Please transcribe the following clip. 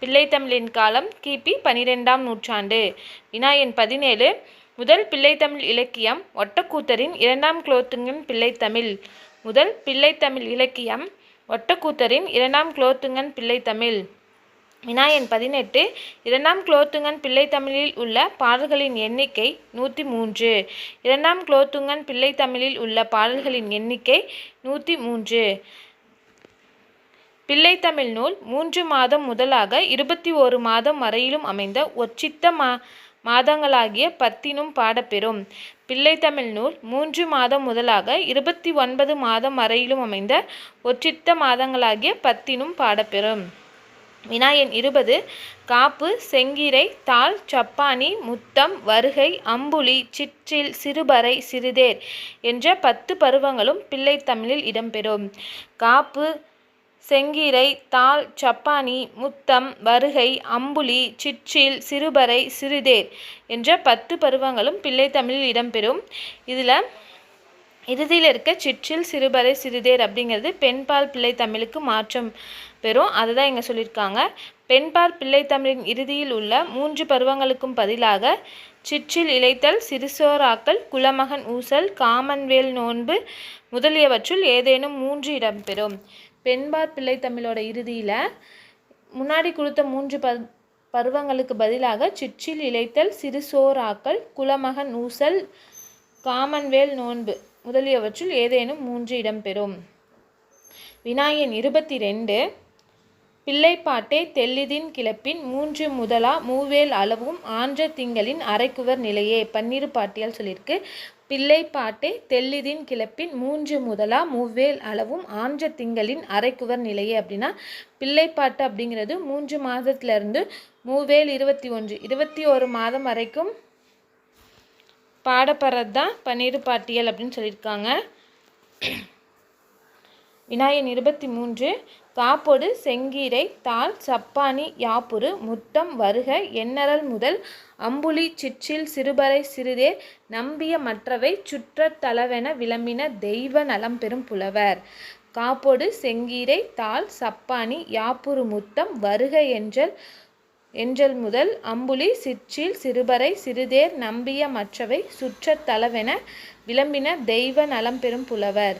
பிள்ளைத்தமிழின் காலம் கிபி பனிரெண்டாம் நூற்றாண்டு. வினா எண் பதினேழு. முதல் பிள்ளைத்தமிழ் இலக்கியம் ஒட்டக்கூத்தரின் இரண்டாம் குலோத்துங்கன் பிள்ளைத்தமிழ். முதல் பிள்ளைத்தமிழ் இலக்கியம் ஒட்டக்கூத்தரின் இரண்டாம் குலோத்துங்கன் பிள்ளைத்தமிழ். வினா எண் பதினெட்டு. இரண்டாம் குலோத்துங்கன் பிள்ளைத்தமிழில் உள்ள பாடல்களின் எண்ணிக்கை நூற்றி மூன்று இரண்டாம் குலோத்துங்கன் பிள்ளைத்தமிழில் உள்ள பாடல்களின் எண்ணிக்கை நூற்றி மூன்று பிள்ளைத்தமிழ் நூல் மூன்று மாதம் முதலாக இருபத்தி ஒரு மாதம் வரையிலும் அமைந்த ஒச்சித்த மா மாதங்களாகிய பத்தினும் பாடப்பெறும். பிள்ளைத்தமிழ் நூல் மூன்று மாதம் முதலாக இருபத்தி ஒன்பது மாதம் வரையிலும் அமைந்த ஒற்றித்த மாதங்களாகிய பத்தினும் பாடப்பெறும். வினாயன் இருபது காப்பு செங்கீரை தாள் சப்பானி முத்தம் வருகை அம்புலி சிற்றில் சிறுபறை சிறுதேர் என்ற பத்து பருவங்களும் பிள்ளைத்தமிழில் இடம்பெறும். காப்பு செங்கீரை தாள் சப்பானி முத்தம் வருகை அம்புலி சிற்றில் சிறுபறை சிறுதேர் என்ற பத்து பருவங்களும் பிள்ளைத்தமிழில் இடம்பெறும். இதில் இறுதியில் இருக்க சிற்றில் சிறுபறை சிறுதேர் அப்படிங்கிறது பெண்பால் பிள்ளைத்தமிழுக்கு மாற்றம் பெறும். அதை தான் இங்கே சொல்லியிருக்காங்க. பெண்பால் பிள்ளைத்தமிழின் இறுதியில் உள்ள மூன்று பருவங்களுக்கும் பதிலாக சிற்றில் இழைத்தல் சிறுசோராக்கல் குலமகன் ஊசல் காமன்வேல் நோன்பு முதலியவற்றுள் ஏதேனும் மூன்று இடம்பெறும். பெண்பார் பிள்ளைத்தமிழோட இறுதியில் முன்னாடி கொடுத்த மூன்று ப பருவங்களுக்கு பதிலாக சிற்றில் இழைத்தல் சிறுசோராக்கல் குலமகன் ஊசல் காமன்வேல் நோன்பு முதலியவற்றுள் ஏதேனும் மூன்று இடம்பெறும். வினாயன் இருபத்தி ரெண்டு பிள்ளைப்பாட்டே தெல்லிதின் கிளப்பின் மூன்று முதலா மூவேல் அளவும் ஆன்ற திங்களின் அரைக்குவர் நிலையே. பன்னிரு பாட்டியால் சொல்லியிருக்கு. பிள்ளைப்பாட்டே தெல்லிதின் கிளப்பின் மூன்று முதலா மூவேல் அளவும் ஆன்ற திங்களின் அரைக்குவர் நிலையே அப்படின்னா பிள்ளைப்பாட்டு அப்படிங்கிறது மூன்று மாதத்துலேருந்து மூவேல் இருபத்தி ஒன்று. இருபத்தி ஒரு மாதம் வரைக்கும் பாடப்படுறது தான் பன்னீர் பாட்டியல் அப்படின்னு சொல்லியிருக்காங்க. வினாயன் இருபத்தி மூன்று காப்பொடு செங்கீரை தாள் சப்பானி யாப்புரு முத்தம் வருக எண்ணறல் முதல் அம்புலி சிற்றில் சிறுபறை சிறுதேர் நம்பிய மற்றவை சுற்றத் தளவென விளம்பின தெய்வ நலம் பெறும் புலவர். காப்பொடு செங்கீரை தாள் சப்பானி யாப்புரு முத்தம் வருக என்றல் என்றல் முதல் அம்புலி சிற்றில் சிறுபறை சிறுதேர் நம்பிய மற்றவை சுற்றத் தளவென விளம்பின தெய்வ நலம் பெறும் புலவர்.